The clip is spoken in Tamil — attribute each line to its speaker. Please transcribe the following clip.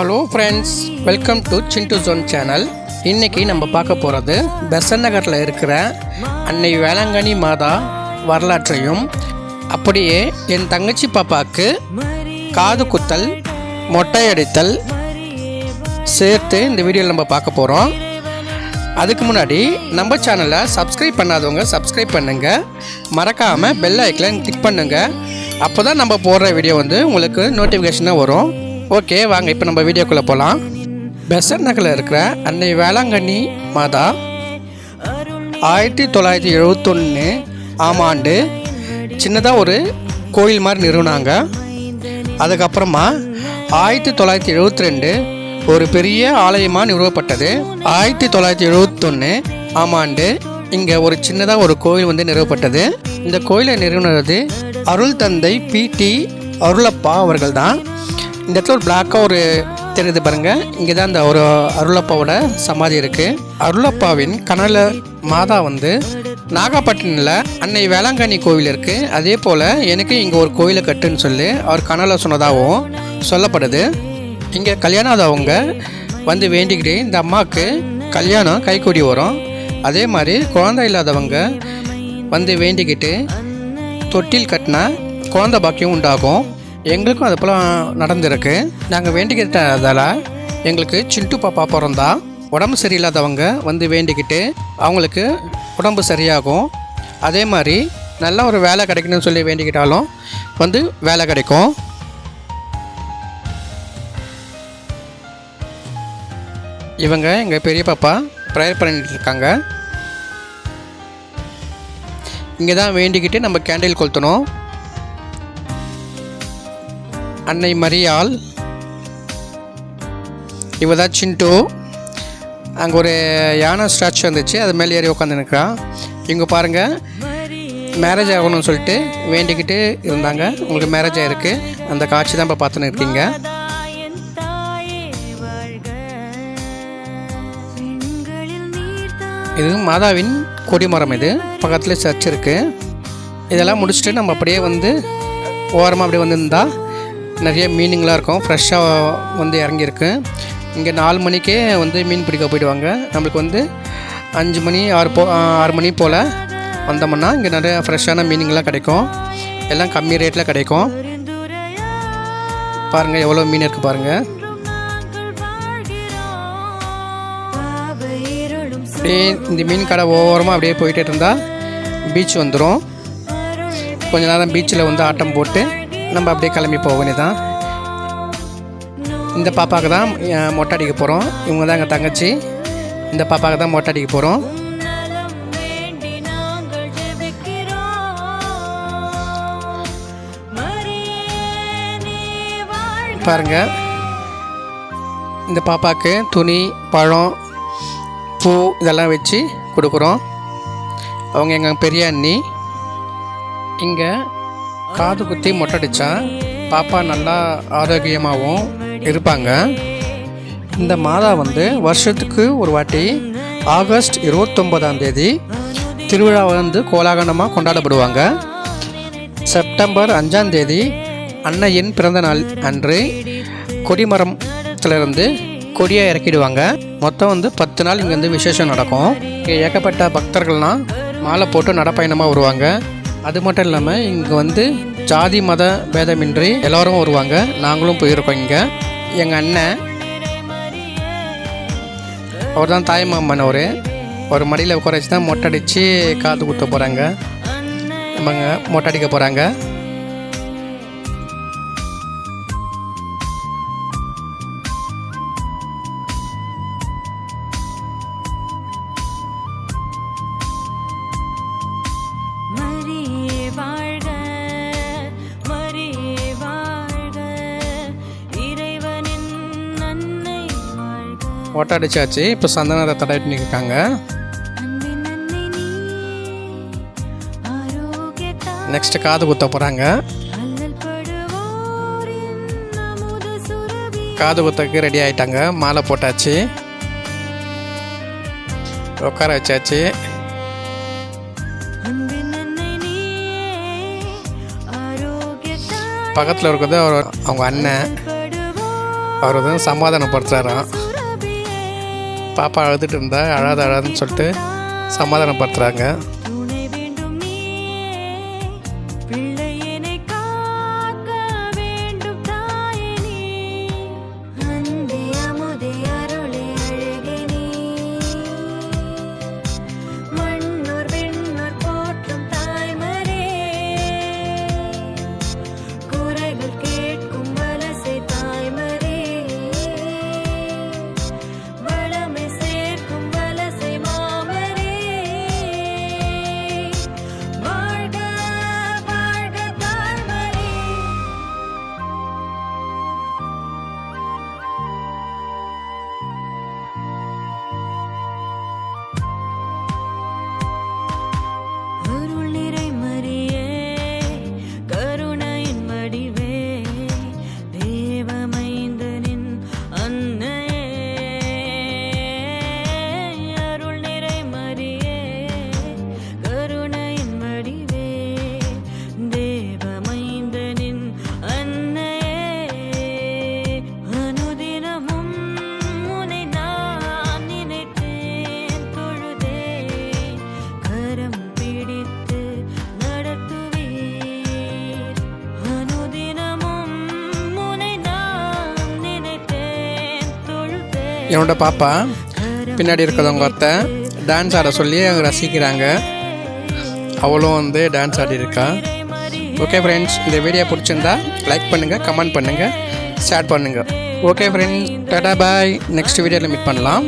Speaker 1: ஹலோ ஃப்ரெண்ட்ஸ் வெல்கம் டு சிண்டு ஜோன் சேனல் இன்றைக்கி நம்ம பார்க்க போகிறது பெசன் நகரில் இருக்கிற அன்னை வேளாங்கண்ணி மாதா வரலாற்றையும் அப்படியே என் தங்கச்சி பாப்பாவுக்கு காது குத்தல் மொட்டை அடித்தல் சேர்த்து இந்த வீடியோவில் நம்ம பார்க்க போகிறோம் அதுக்கு முன்னாடி நம்ம சேனலை சப்ஸ்கிரைப் பண்ணாதவங்க சப்ஸ்கிரைப் பண்ணுங்கள் மறக்காமல் பெல் ஐக்கனை கிளிக் பண்ணுங்கள் அப்போ தான் நம்ம போடுற வீடியோ வந்து உங்களுக்கு நோட்டிஃபிகேஷனாக வரும். ஓகே வாங்க இப்போ நம்ம வீடியோக்குள்ளே போகலாம் பெசன் நகரில் இருக்கிற அன்னை வேளாங்கண்ணி மாதா ஆயிரத்தி தொள்ளாயிரத்தி எழுபத்தொன்று ஆம் ஆண்டு சின்னதாக ஒரு கோயில் மாதிரி நிறுவனாங்க. அதுக்கப்புறமா ஆயிரத்தி தொள்ளாயிரத்தி எழுபத்தி ரெண்டு ஒரு பெரிய ஆலயமாக நிறுவப்பட்டது. ஆயிரத்தி தொள்ளாயிரத்தி எழுபத்தொன்று ஆம் ஆண்டு இங்கே ஒரு சின்னதாக ஒரு கோயில் வந்து நிறுவப்பட்டது. இந்த கோயிலை நிறுவனது அருள் தந்தை பிடி அருளப்பா அவர்கள் தான் இந்த இடத்துல ஒரு பிளாக்காக ஒரு தெரியுது பாருங்க. இங்கே தான் இந்த ஒரு அருளப்பாவோட சமாதி இருக்குது அருளப்பாவின் கனல மாதா வந்து நாகப்பட்டினத்தில் அன்னை வேளாங்கண்ணி கோவில் இருக்குது அதே போல் எனக்கு இங்கே ஒரு கோயிலை கட்டுன்னு சொல்லி அவர் கனலை சொன்னதாகவும் சொல்லப்படுது. இங்கே கல்யாணம் ஆதவங்க வந்து வேண்டிக்கிட்டு இந்த அம்மாவுக்கு கல்யாணம் கைக்கூடி வரும். அதே மாதிரி குழந்தை இல்லாதவங்க வந்து வேண்டிக்கிட்டு தொட்டில் கட்டினா குழந்தை பாக்கியம் உண்டாகும். எங்களுக்கும் அது போல் நடந்திருக்கு. நாங்கள் வேண்டிக்கிட்டதால் எங்களுக்கு சிண்டு பாப்பா பிறந்தா. உடம்பு சரியில்லாதவங்க வந்து வேண்டிக்கிட்டு அவங்களுக்கு உடம்பு சரியாகும். அதே மாதிரி நல்ல ஒரு வேலை கிடைக்கணும்னு சொல்லி வேண்டிக்கிட்டாலும் வந்து வேலை கிடைக்கும். இவங்க எங்கள் பெரிய பாப்பா ப்ரேயர் பண்ணிட்டு இருக்காங்க. இங்கே தான் வேண்டிக்கிட்டு நம்ம கேண்டில் கொளுத்தணும். அன்னை மரியாள். இவ தான் சிண்டு அங்கே ஒரு யானை ஸ்டாச்சு வந்துச்சு அது மேலே ஏறி உட்காந்துருக்கா இவங்க பாருங்கள் மேரேஜ் ஆகணும்னு சொல்லிட்டு வேண்டிக்கிட்டு இருந்தாங்க. உங்களுக்கு மேரேஜ் ஆகிருக்கு அந்த காட்சி தான் இப்போ பார்த்துன்னு இருக்கீங்க. இது மாதாவின் கொடிமரம் இது. பக்கத்தில் சர்ச் இருக்குது இதெல்லாம் முடிச்சுட்டு நம்ம அப்படியே வந்து ஓரமாக அப்படியே வந்திருந்தா நிறைய மீனுங்களாக இருக்கும். ஃப்ரெஷ்ஷாக வந்து இறங்கியிருக்கு. இங்கே நாலு மணிக்கே வந்து மீன் பிடிக்க போயிடுவாங்க. நம்மளுக்கு வந்து அஞ்சு மணி ஆறு போ ஆறு மணி போல் வந்தோம்னா இங்கே நிறைய ஃப்ரெஷ்ஷான மீனிங்லாம் கிடைக்கும். எல்லாம் கம்மி ரேட்டில் கிடைக்கும். பாருங்கள் எவ்வளோ மீன் இருக்குது பாருங்கள் அப்படியே இந்த மீன் கடை ஓரமாக அப்படியே போயிட்டே இருந்தால் பீச் வந்துடும் கொஞ்ச நேரம் பீச்சில் வந்து ஆட்டம் போட்டு நம்ம அப்படியே கிளம்பி போகணும் தான் இந்த பாப்பாவுக்கு தான் மொட்டை அடிக்க போகிறோம் இவங்க தான் எங்கள் தங்கச்சி. இந்த பாப்பாவுக்கு தான் மொட்டை அடிக்க போகிறோம் பாருங்கள் இந்த பாப்பாவுக்கு துணி பழம் பூ இதெல்லாம் வச்சு கொடுக்குறோம். அவங்க எங்கள் பெரிய அண்ணி. இங்கே காது குத்தி மொட்டடிச்சா பாப்பா நல்லா ஆரோக்கியமாகவும் இருப்பாங்க. இந்த மாதா வந்து வருஷத்துக்கு ஒரு வாட்டி ஆகஸ்ட் இருபத்தொம்போதாம் தேதி திருவிழா வந்து கோலாகலமாக கொண்டாடப்படுவாங்க. செப்டம்பர் அஞ்சாம் தேதி அன்னையின் பிறந்த நாள் அன்று கொடிமரத்திலிருந்து கொடியை இறக்கிடுவாங்க. மொத்தம் வந்து பத்து நாள் இங்கேருந்து விசேஷம் நடக்கும். இங்கே ஏகப்பட்ட பக்தர்கள்லாம் மாலை போட்டு நடப்பயணமாக வருவாங்க. அது மட்டும் இல்லாமல் இங்கே வந்து ஜாதி மத பேதமின்றி எல்லோரும் வருவாங்க. நாங்களும் போயிருக்கோம் இங்கே. எங்கள் அண்ணன் அவர் தான் தாய்மாமன் அவர். ஒரு மடியில் உட்கார வச்சு தான் மொட்டை அடித்து காது குத்த போகிறாங்க ஆமாங்க மொட்டை அடிக்க போகிறாங்க
Speaker 2: வாழ்க
Speaker 1: அடிச்சாச்சு. இப்போ சந்தனத்தை தடவிட்டு நிற்காங்க நெக்ஸ்ட் காது குத்த போகிறாங்க காது குத்தக்கு ரெடி ஆயிட்டாங்க. மாலை போட்டாச்சு. உட்கார வச்சாச்சு. பக்கத்தில் இருக்கிறது அவர் அவங்க அண்ணன்.
Speaker 3: அவர் வந்து சமாதானப்படுத்துகிறாராம் பாப்பா அழுதுட்டு இருந்தா அழாத அழாதுன்னு சொல்லிட்டு சமாதானப்படுத்துகிறாங்க என்னோட பாப்பா பின்னாடி இருக்கிறவங்க ஒருத்தன் டான்ஸ் ஆட சொல்லி அவங்க ரசிக்கிறாங்க. அவளும் வந்து டான்ஸ் ஆடி இருக்கா ஓகே ஃப்ரெண்ட்ஸ் இந்த வீடியோ பிடிச்சிருந்தா லைக் பண்ணுங்கள் கமெண்ட் பண்ணுங்கள் ஷேர் பண்ணுங்கள் okay friends Tata bye next வீடியோவில் மீட் பண்ணலாம்.